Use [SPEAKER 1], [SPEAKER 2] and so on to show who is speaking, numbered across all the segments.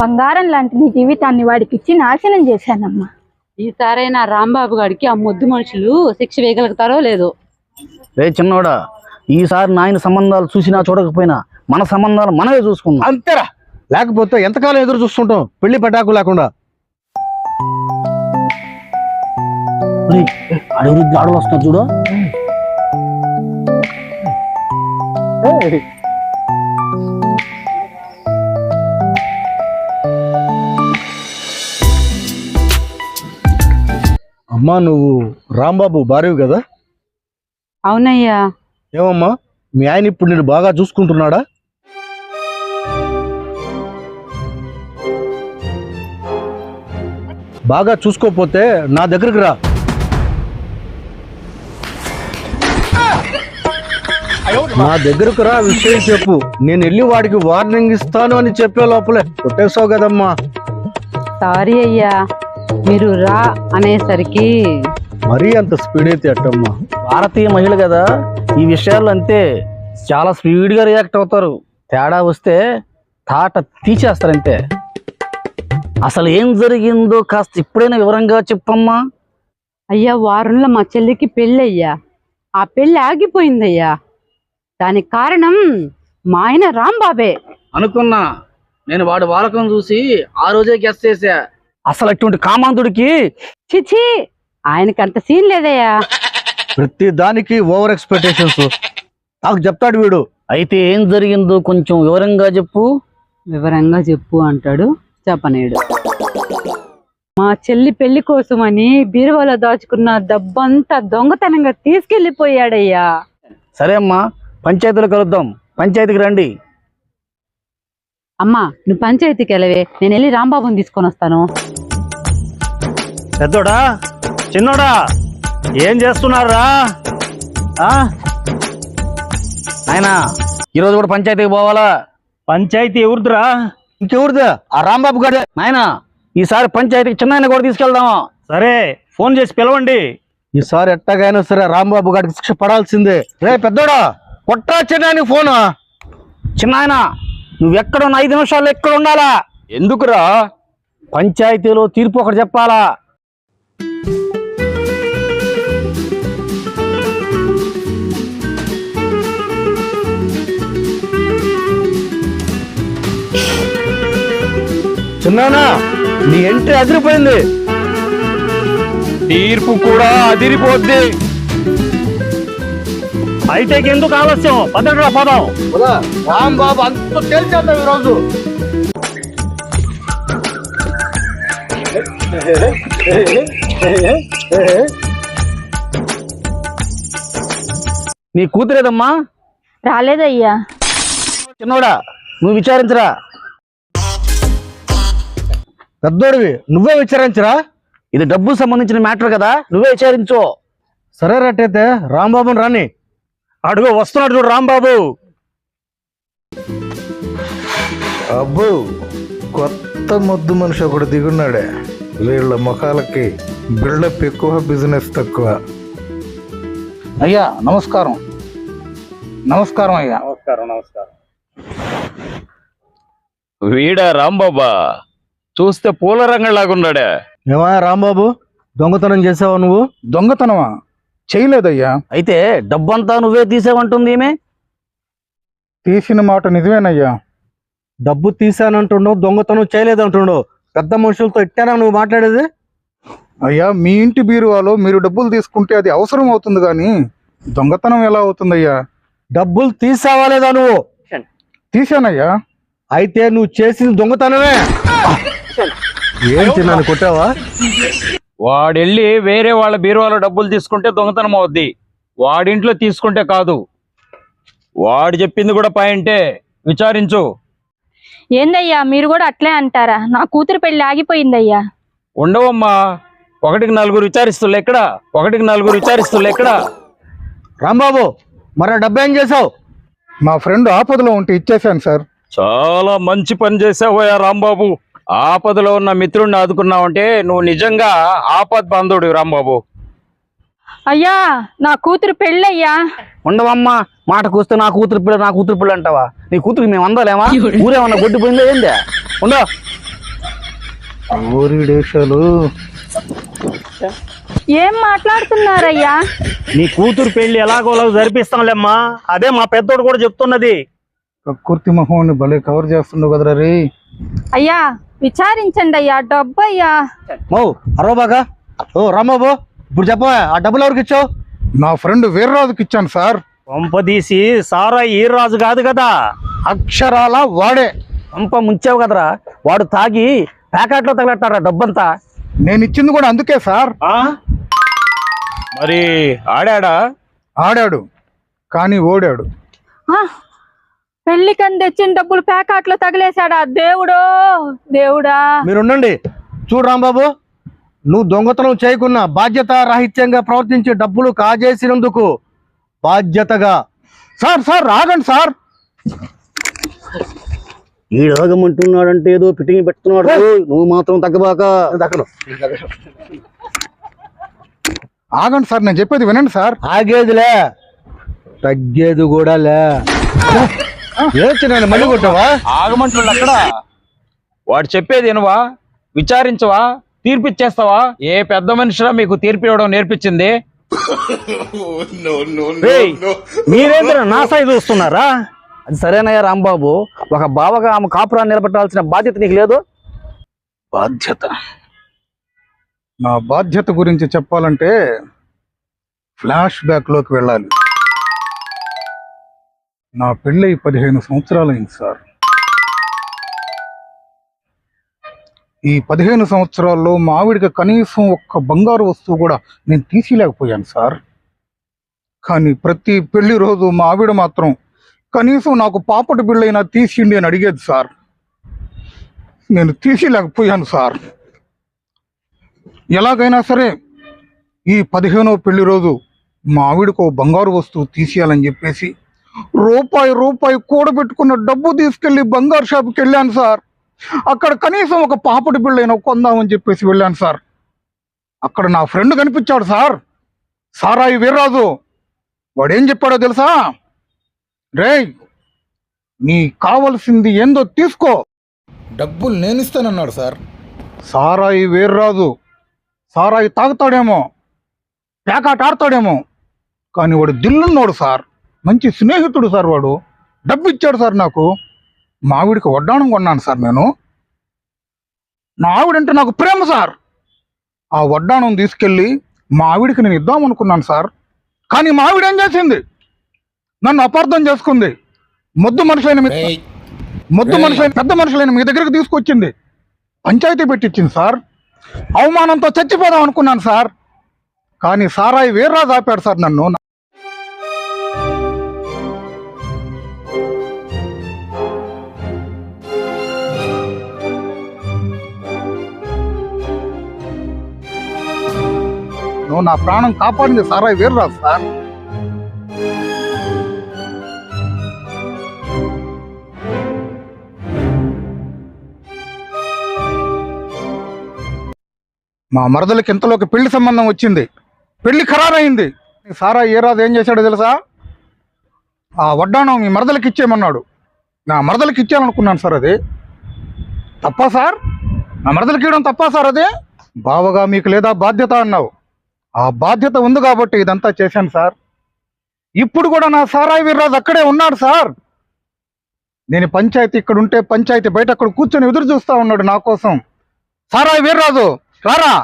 [SPEAKER 1] బంగారం లాంటి నీ జీవితాన్ని వాడికి ఇచ్చి నాశనం చేశానమ్మా.
[SPEAKER 2] ఈసారైనా రాంబాబు గారికి ఆ ముద్దు మనుషులు శిక్ష వేయగలుగుతారో లేదో?
[SPEAKER 3] రే చిన్నోడా ఈసారి నాయన సంబంధాలు చూసినా చూడకపోయినా మన సంబంధాలు మనమే చూసుకుందాం.
[SPEAKER 4] అంతేరా. లేకపోతే ఎంతకాలం ఎదురు చూస్తుంటాం? పెళ్ళి పటాకు లేకుండా.
[SPEAKER 3] అడవి గాడులు వస్తున్నా చూడు.
[SPEAKER 4] అమ్మా నువ్వు రాంబాబు భార్యవు కదా?
[SPEAKER 2] అవునయ్యా.
[SPEAKER 4] ఏమమ్మా మీ ఆయన ఇప్పుడు నేను బాగా చూసుకుంటున్నాడా? బాగా చూసుకోకపోతే నా దగ్గరికి రా. నా దగ్గరకు రా విషయం చెప్పు. నేను వెళ్ళి వాడికి వార్నింగ్ ఇస్తాను అని చెప్పే లోపలే. కొట్టేసావు కదమ్మా.
[SPEAKER 2] సారీ అయ్యా. మీరు రా అనేసరికి
[SPEAKER 4] మరీ అంత స్పీడ్ అయితే అట్టమ్మా.
[SPEAKER 3] భారతీయ మహిళ కదా ఈ విషయాల్లో అంతే. చాలా స్పీడ్గా రియాక్ట్ అవుతారు. తేడా వస్తే తాట తీసేస్తారంతే అసలు ఏం జరిగిందో కాస్త ఇప్పుడైనా వివరంగా చెప్పమ్మా.
[SPEAKER 2] అయ్యా వారంలో మా చెల్లికి పెళ్ళయ్యా. ఆ పెళ్ళి ఆగిపోయిందయ్యా. దానికి కారణం మా ఆయన రాంబాబే.
[SPEAKER 3] అనుకున్నా. నేను వాడి వాలకం చూసి ఆ రోజే గెస్ చేశా. అసలు అటువంటి కామాంతుడికి
[SPEAKER 2] చిచి ఆయనకి అంత సీన్ లేదయ్యా.
[SPEAKER 4] ప్రతి దానికి ఓవర్ ఎక్స్పెక్టేషన్స్. నాకు చెప్తాడు వీడు.
[SPEAKER 3] అయితే ఏం జరిగిందో కొంచెం వివరంగా చెప్పు.
[SPEAKER 2] వివరంగా చెప్పు అంటాడు చెప్పనేడు మా చెల్లి పెళ్ళి కోసమని బీరువాలో దాచుకున్న డబ్బంతా దొంగతనంగా తీసుకెళ్ళిపోయాడయ్యా
[SPEAKER 3] సరే అమ్మా పంచాయతీలో కలుద్దాం. పంచాయతీకి రండి.
[SPEAKER 2] అమ్మా నువ్వు పంచాయతీకి వెళ్ళవే. నేను వెళ్ళి రాంబాబుని తీసుకొని వస్తాను.
[SPEAKER 4] పెద్దోడా? చిన్నోడా? ఏం చేస్తున్నారా?
[SPEAKER 3] ఆయన ఈరోజు కూడా పంచాయతీకి పోవాలా?
[SPEAKER 4] పంచాయతీ ఎవరిదిరా? ఇంకెవరిది? ఆ రాంబాబు గారే.
[SPEAKER 3] నాయన ఈసారి పంచాయతీకి చిన్న కూడా తీసుకెళ్దాం.
[SPEAKER 4] సరే ఫోన్ చేసి పిలవండి. ఈసారి ఎట్టగైనా సరే రాంబాబు గారికి శిక్ష పడాల్సిందే. రే పెద్దోడా కొట్టా చిన్న ఫోన్.
[SPEAKER 3] చిన్న నువ్వెక్కడున్న? నువ్వు ఐదు నిమిషాలు ఎక్కడ ఉండాలా
[SPEAKER 4] ఎందుకురా?
[SPEAKER 3] పంచాయతీలో తీర్పు ఒకటి చెప్పాలా?
[SPEAKER 4] చిన్నానా నీ ఎంట్రీ అదిరిపోయింది.
[SPEAKER 5] తీర్పు కూడా అదిరిపోద్ది.
[SPEAKER 4] అయితే ఎందుకు ఆలస్యం? పదరా పదం. రాంబాబు అంత తేల్చేద్దాం ఈరోజు.
[SPEAKER 3] నీ కూతురేదమ్మా
[SPEAKER 1] రాలేదయ్యా.
[SPEAKER 3] చిన్నోడా నువ్వు విచారించరా?
[SPEAKER 4] పెద్దోడివి నువ్వే విచారించరా?
[SPEAKER 3] ఇది డబ్బుకు సంబంధించిన మ్యాటర్ కదా నువ్వే విచారించు.
[SPEAKER 4] సరే రట్టయితే రాంబాబుని రాని. అడుగు వస్తున్నాడు చూడు రాంబాబు.
[SPEAKER 6] అబ్బో కొత్త ముద్దు మనిషి ఒకడు దిగున్నాడే. వీళ్ళ ముఖాలకి బిల్డప్ ఎక్కువ బిజినెస్ తక్కువ.
[SPEAKER 3] అయ్యా నమస్కారం. నమస్కారం అయ్యా.
[SPEAKER 5] వీడా రాంబాబా? చూస్తే పూల రంగంలాగున్నాడే.
[SPEAKER 4] ఏమయ్యా రాంబాబు? దొంగతనం చేసావా నువ్వు?
[SPEAKER 6] దొంగతనమా? చేయలేదయ్యా.
[SPEAKER 3] అయితే డబ్బంతా నువ్వే తీసేవంటుంది ఈమె?
[SPEAKER 6] తీసిన మాట నిజమేనయ్యా.
[SPEAKER 4] డబ్బు తీసానంటుండవు దొంగతనం చేయలేదంటుండవు పెద్ద మనుషులతో ఇట్టానా నువ్వు మాట్లాడేది?
[SPEAKER 6] అయ్యా మీ ఇంటి బీరువాలో మీరు డబ్బులు తీసుకుంటే అది అవసరం అవుతుంది కానీ దొంగతనం ఎలా అవుతుందయ్యా?
[SPEAKER 4] డబ్బులు తీసావా లేదా నువ్వు?
[SPEAKER 6] తీశానయ్యా.
[SPEAKER 4] అయితే నువ్వు చేసింది దొంగతనమే. ఏం చిన్నాను కొట్టావా?
[SPEAKER 5] వాడెళ్ళి వేరే వాళ్ళ బీరువాలో డబ్బులు తీసుకుంటే దొంగతనం అవుద్ది. వాడింట్లో తీసుకుంటే కాదు. వాడు చెప్పింది కూడా పాయింటే విచారించు.
[SPEAKER 1] ఏందయ్యా? మీరు కూడా అట్లే అంటారా? నా కూతురు పెళ్ళి ఆగిపోయిందయ్యా.
[SPEAKER 5] ఉండవమ్మా. ఒకటికి నలుగురు విచారిస్తుళ్ళు ఎక్కడ? ఒకటికి నలుగురు విచారిస్తుళ్ళు ఎక్కడ?
[SPEAKER 4] రాంబాబు మరి డబ్బు ఏం చేసావు
[SPEAKER 6] మా ఫ్రెండ్ ఆపదలో ఉంటే ఇచ్చేశాను సార్.
[SPEAKER 5] చాలా మంచి పని చేసావోయా రాంబాబు. ఆపదలో ఉన్న మిత్రుడిని ఆదుకున్నావంటే నువ్వు నిజంగా ఆపద్ బాంధవుడు రాంబాబు.
[SPEAKER 1] అయ్యా నా కూతురు పెళ్ళయ్యా.
[SPEAKER 3] ఉండవమ్మా మాట కూస్తే నా కూతురు పిల్ల నా కూతురు పిల్ల అంటావా? నీ కూతురికి మేము అందలేమా? ఊరేమన్నా గొడ్డు పోయిందా ఏందే? ఉండవు
[SPEAKER 6] ఊరి దేశాలు
[SPEAKER 1] ఏం మాట్లాడుతున్నారయ్యా?
[SPEAKER 4] నీ కూతురు పెళ్ళి ఎలాగోలా జరిపిస్తాంలేమ్మా అదే మా పెద్దోడు కూడా చెప్తున్నది.
[SPEAKER 6] ప్రకృతి మొహాన్ని భలే కవర్ చేస్తుండవు కదరా రే.
[SPEAKER 1] అయ్యా విచారించండి అయ్యా డబ్బు అయ్యా.
[SPEAKER 4] మో అరవ బాగా? ఓ రాంబాబు ఇప్పుడు చెప్పవా ఆ డబ్బులు ఎవరికి ఇచ్చావు?
[SPEAKER 6] నా ఫ్రెండ్ వీర్రాజుకి ఇచ్చాను సార్.
[SPEAKER 4] పంపదీసి సారా ఈ రాజు కాదు కదా.
[SPEAKER 6] అక్షరాల వాడే.
[SPEAKER 3] పంప ముంచావు కదరా. వాడు తాగి ప్యాకెట్లో తగలట్టారా డబ్బంతా.
[SPEAKER 6] నేను ఇచ్చింది కూడా అందుకే సార్.
[SPEAKER 4] ఆ?
[SPEAKER 5] మరి ఆడాడా?
[SPEAKER 6] ఆడాడు కానీ ఓడాడు.
[SPEAKER 1] ఆ, పెళ్ళికని తెచ్చిన డబ్బులు ప్యాకెట్లో తగిలేశాడా? దేవుడో దేవుడా.
[SPEAKER 4] మీరు ఉండండి చూడు రాంబాబు నువ్వు దొంగతనం చేయకున్నా బాధ్యత రాహిత్యంగా ప్రవర్తించి డబ్బులు కాజేసినందుకు బాధ్యతగా.
[SPEAKER 6] సార్ సార్ ఆగండి సార్.
[SPEAKER 3] ఈడోగమంటున్నాడంటే ఏదో ఫిట్టింగ్ పెడుతున్నాడు. నువ్వు మాత్రం తగ్గబాక.
[SPEAKER 4] దక్కను
[SPEAKER 6] ఆగండి సార్ నేను చెప్పేది వినండి సార్.
[SPEAKER 4] ఆగేదిలే. తగ్గేది కూడా లే నేను మళ్ళీ కొట్టావా?
[SPEAKER 5] ఆగమంటున్నాడు అక్కడ. వాడు చెప్పేది వినవా? విచారించవా? తీర్పిచ్చేస్తావా? ఏ పెద్ద మనిషిరా మీకు తీర్పు ఇవ్వడం నేర్పించింది?
[SPEAKER 4] మీరేంద్ర నా సైజు చూస్తున్నారా?
[SPEAKER 3] అది సరేనయ్యా రాంబాబు. ఒక బావగా ఆమె కాపురాన్ని నిలబెట్టాల్సిన బాధ్యత నీకు లేదు?
[SPEAKER 6] బాధ్యత. నా బాధ్యత గురించి చెప్పాలంటే ఫ్లాష్ బ్యాక్లోకి వెళ్ళాలి. నా పెళ్ళై పదిహేను సంవత్సరాలైంది సార్. ఈ పదిహేను సంవత్సరాల్లో మావిడికి కనీసం ఒక్క బంగారు వస్తువు కూడా నేను తీసిలేకపోయాను సార్. కానీ ప్రతి పెళ్ళి రోజు మా ఆవిడ మాత్రం కనీసం నాకు పాపటి బిళ్ళైనా తీసిండి అని అడిగేది సార్. నేను తీసిలేకపోయాను సార్. ఎలాగైనా సరే ఈ పదిహేనో పెళ్ళి రోజు మా ఆవిడకు బంగారు వస్తువు తీసేయాలని చెప్పేసి రూపాయి రూపాయి కూడబెట్టుకున్న డబ్బు తీసుకెళ్ళి బంగారు షాప్కి వెళ్ళాను సార్. అక్కడ కనీసం ఒక పాపటి బిళ్ళైనా కొందామని చెప్పేసి వెళ్ళాను సార్. అక్కడ నా ఫ్రెండ్ కనిపించాడు సార్. సారాయి వీర్రాజు. వాడేం చెప్పాడో తెలుసా? రేయ్ నీ కావలసింది ఏందో తీసుకో. డబ్బులు నేను ఇస్తానన్నాడు సార్. సారాయి వీర్రాజు. సారాయి తాగుతాడేమో. పేకాట ఆడతాడేమో. కానీ వాడు దిల్లున్నాడు సార్. మంచి స్నేహితుడు సార్ వాడు. డబ్బు ఇచ్చాడు సార్ నాకు. మా ఆవిడికి వడ్డాణం కొన్నాను సార్ నేను. నా ఆవిడంటే నాకు ప్రేమ సార్. ఆ వడ్డాణం తీసుకెళ్ళి మా ఆవిడికి నేను ఇద్దాం అనుకున్నాను సార్. కానీ మా ఆవిడ ఏం చేసింది? నన్ను అపార్థం చేసుకుంది. మొద్దు మనుషులైన మీ మొద్దు మనుషులైన పెద్ద మనుషులైన మీ దగ్గరికి తీసుకొచ్చింది. పంచాయతీ పెట్టించింది సార్. అవమానంతో చచ్చిపోదాం అనుకున్నాను సార్. కానీ సారాయి వీర్రాజు ఆపాడు సార్ నన్ను. నేను నా ప్రాణం కాపాడింది సారాయి రాదు సార్. మా మరదలకి ఇంతలోకి పెళ్ళి సంబంధం వచ్చింది. పెళ్ళి ఖరారైంది. సారా ఏ రాజు ఏం చేశాడో తెలుసా? ఆ వడ్డాణం మీ మరదలకి ఇచ్చేయమన్నాడు. నా మరదలకి ఇచ్చాననుకున్నాను సార్ అది. తప్పా సార్? నా మరదలకి ఇవ్వడం తప్పా సార్ అది? బావగా మీకు లేదా బాధ్యత అన్నావు. ఆ బాధ్యత ఉంది కాబట్టి ఇదంతా చేశాను సార్. ఇప్పుడు కూడా నా సారాయి వీర్రాజు అక్కడే ఉన్నాడు సార్. నేను పంచాయతీ ఇక్కడ ఉంటే పంచాయతీ బయట అక్కడ కూర్చొని ఎదురు చూస్తూ ఉన్నాడు నా కోసం. సారాయి వీర్రాజు రారా?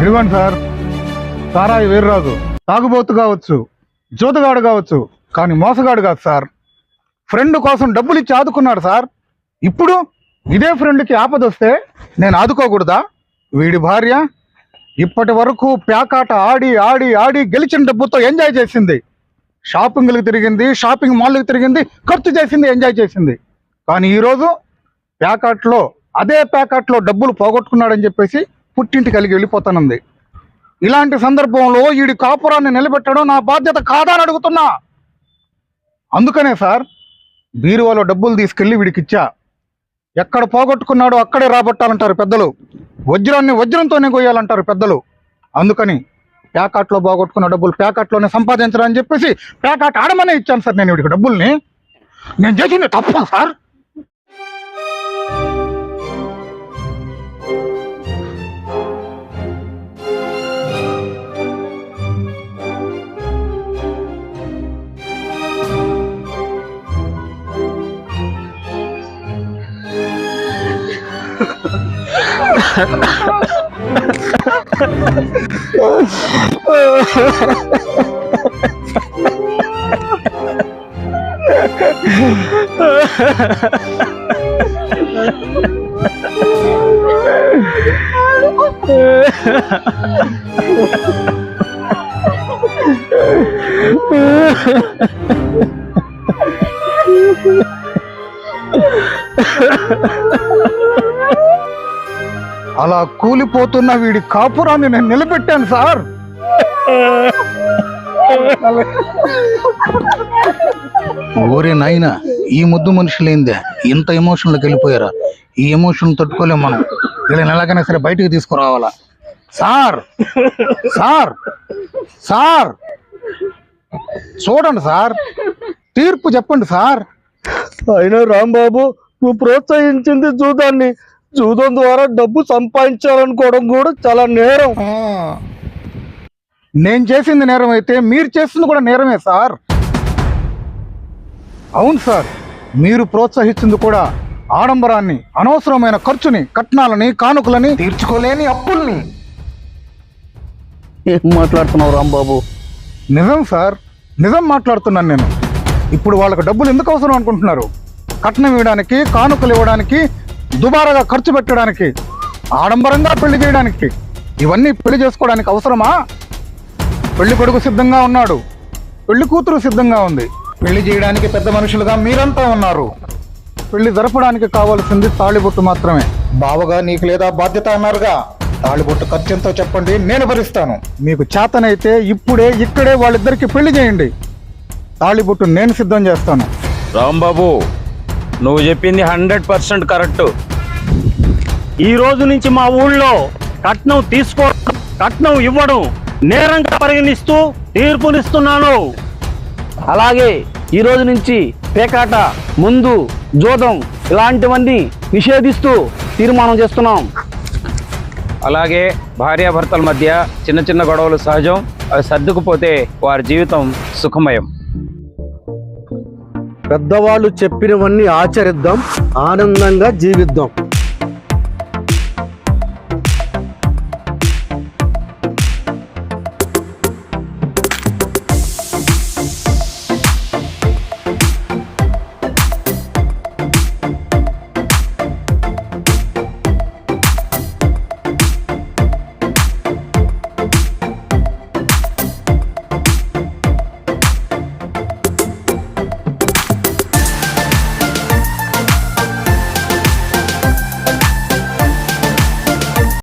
[SPEAKER 6] ఇదిగోండి సార్. సారాయి వీర్రాజు తాగుబోతు కావచ్చు జోతగాడు కావచ్చు కానీ మోసగాడు కాదు సార్. ఫ్రెండ్ కోసం డబ్బులు ఇచ్చి ఆదుకున్నాడు సార్. ఇప్పుడు ఇదే ఫ్రెండ్కి ఆపద వస్తే నేను ఆదుకోకూడదా? వీడి భార్య ఇప్పటి వరకు ప్యాకాట ఆడి ఆడి ఆడి గెలిచిన డబ్బుతో ఎంజాయ్ చేసింది. షాపింగ్లకు తిరిగింది షాపింగ్ మాల్కి తిరిగింది ఖర్చు చేసింది ఎంజాయ్ చేసింది. కానీ ఈరోజు ప్యాకాట్లో అదే ప్యాకాట్లో డబ్బులు పోగొట్టుకున్నాడని చెప్పేసి పుట్టింటి కలిగి వెళ్ళిపోతానుంది. ఇలాంటి సందర్భంలో వీడి కాపురాన్ని నిలబెట్టడం నా బాధ్యత కాదా అని అడుగుతున్నా. అందుకనే సార్ బీరువాలో డబ్బులు తీసుకెళ్ళి వీడికిచ్చా. ఎక్కడ పోగొట్టుకున్నాడో అక్కడే రాబట్టాలంటారు పెద్దలు. వజ్రాన్ని వజ్రంతోనే కొయ్యాలంటారు పెద్దలు. అందుకని ప్యాకాట్లో బాగొట్టుకున్న డబ్బులు ప్యాకాట్లోనే సంపాదించాలని చెప్పేసి ప్యాకాట్ ఆడమనే ఇచ్చాను సార్ నేను వీడికి డబ్బుల్ని. నేను చేసింది తప్ప సార్. Ha ha ha. కూలిపోతున్న వీడి కాపురాన్ని నేను నిలబెట్టాను సార్. ఓరే నాయన ఈ ముద్దు మనుషులేందే? ఇంత ఎమోషన్లోకి వెళ్ళిపోయారా? ఈ ఎమోషన్ తట్టుకోలేం మనం. వీళ్ళని ఎలాగైనా సరే బయటికి తీసుకురావాలా? సార్! సార్! సార్! చూడండి సార్. తీర్పు చెప్పండి సార్.
[SPEAKER 4] అయినా రాంబాబు నువ్వు ప్రోత్సహించింది జూదాన్ని జూదం ద్వారా డబ్బు సంపాదించాలనుకోవడం కూడా చాలా నేరం.
[SPEAKER 6] నేను చేసింది నేరం అయితే మీరు చేసింది కూడా నేరమే సార్. అవును సార్. మీరు ప్రోత్సహిస్తుంది కూడా ఆడంబరాన్ని అనవసరమైన ఖర్చుని కట్నాలని కానుకలని తీర్చుకోలేని అప్పుల్ని.
[SPEAKER 3] ఏం మాట్లాడుతున్నావు రాంబాబు?
[SPEAKER 6] నిజం సార్. నిజం మాట్లాడుతున్నాను నేను. ఇప్పుడు వాళ్ళకి డబ్బులు ఎందుకు అవసరం అనుకుంటున్నారు? కట్నం ఇవ్వడానికి కానుకలు ఇవ్వడానికి దుబారాగా ఖర్చు పెట్టడానికి ఆడంబరంగా పెళ్ళి చేయడానికి ఇవన్నీ పెళ్ళి చేసుకోవడానికి అవసరమా? పెళ్ళి కొడుకు సిద్ధంగా ఉన్నాడు. పెళ్ళి కూతురు సిద్ధంగా ఉంది. పెళ్ళి చేయడానికి పెద్ద మనుషులుగా మీరంతా ఉన్నారు. పెళ్ళి జరపడానికి కావాల్సింది తాళిబొట్టు మాత్రమే. బావగా నీకు లేదా బాధ్యత అన్నారుగా. తాళిబొట్టు ఖర్చు ఎంతో చెప్పండి నేను భరిస్తాను. మీకు చేతనైతే ఇప్పుడే ఇక్కడే వాళ్ళిద్దరికి పెళ్ళి చేయండి. తాళిబొట్టు నేను సిద్ధం చేస్తాను.
[SPEAKER 5] రాంబాబు నువ్వు చెప్పింది హండ్రెడ్ పర్సెంట్ కరెక్ట్.
[SPEAKER 3] ఈ రోజు నుంచి మా ఊళ్ళో కట్నం తీసుకో కట్నం ఇవ్వడం నేరంగా పరిగణిస్తూ తీర్పునిస్తున్నాను అలాగే ఈ రోజు నుంచి పేకాట ముందు జోదం ఇలాంటివన్నీ నిషేధిస్తూ తీర్మానం చేస్తున్నాం.
[SPEAKER 5] అలాగే భార్యాభర్తల మధ్య చిన్న చిన్న గొడవలు సహజం అవి సర్దుకుపోతే వారి జీవితం సుఖమయం.
[SPEAKER 4] పెద్దవాళ్ళు చెప్పినవన్నీ ఆచరిద్దాం ఆనందంగా జీవిద్దాం.